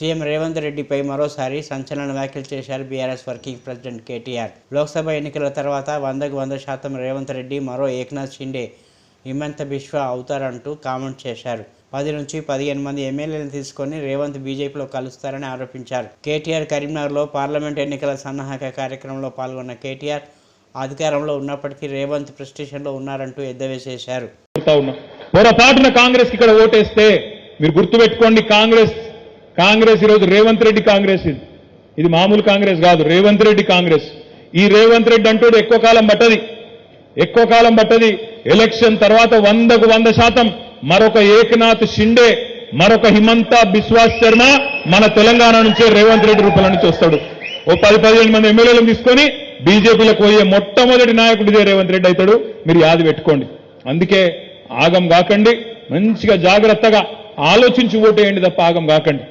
CM Revanth రెడ్డిపై మరోసారి సంచలన వ్యాఖ్యలు చేశారు BRS working president KTR. Lok Sabha ఎన్నికల తర్వాత వందకు వంద శాతం రేవంత్ రెడ్డి మరో ఏక్నాథ్ షిండే హిమంత బిశ్వ అవుతారంటూ కామెంట్ చేశారు. పది నుంచి పదిహేను మంది ఎమ్మెల్యేలను తీసుకొని రేవంత్ బీజేపీలో కలుస్తారని ఆరోపించారు. కేటీఆర్ కరీంనగర్లో పార్లమెంట్ ఎన్నికల సన్నాహక కార్యక్రమంలో పాల్గొన్న కేటీఆర్ అధికారంలో ఉన్నప్పటికీ రేవంత్ ప్రెస్టేషన్లో ఉన్నారంటూ ఎద్దవేసేశారు పొరపాటున కాంగ్రెస్ ఇక్కడ ఓటేస్తే మీరు గుర్తుపెట్టుకోండి కాంగ్రెస్ కాంగ్రెస్ ఈరోజు రేవంత్ రెడ్డి కాంగ్రెస్ ఇది. ఇది మామూలు కాంగ్రెస్ కాదు రేవంత్ రెడ్డి కాంగ్రెస్. ఈ రేవంత్ రెడ్డి అంటూ ఎక్కువ కాలం పట్టది. ఎక్కువ కాలం పట్టది. ఎలక్షన్ తర్వాత వందకు వంద శాతం మరొక ఏకనాథ్ షిండే మరొక హిమంత బిశ్వాస్ శర్మ మన తెలంగాణ నుంచే రేవంత్ రెడ్డి రూపాయల నుంచి వస్తాడు. ఓ పది పదిహేను మంది ఎమ్మెల్యేలను తీసుకొని బీజేపీలకు పోయే మొట్టమొదటి నాయకుడు ఇదే రేవంత్ రెడ్డి అవుతాడు. మీరు యాది పెట్టుకోండి. అందుకే ఆగం కాకండి. మంచిగా జాగ్రత్తగా ఆలోచించి ఓటేయండి తప్ప ఆగం కాకండి.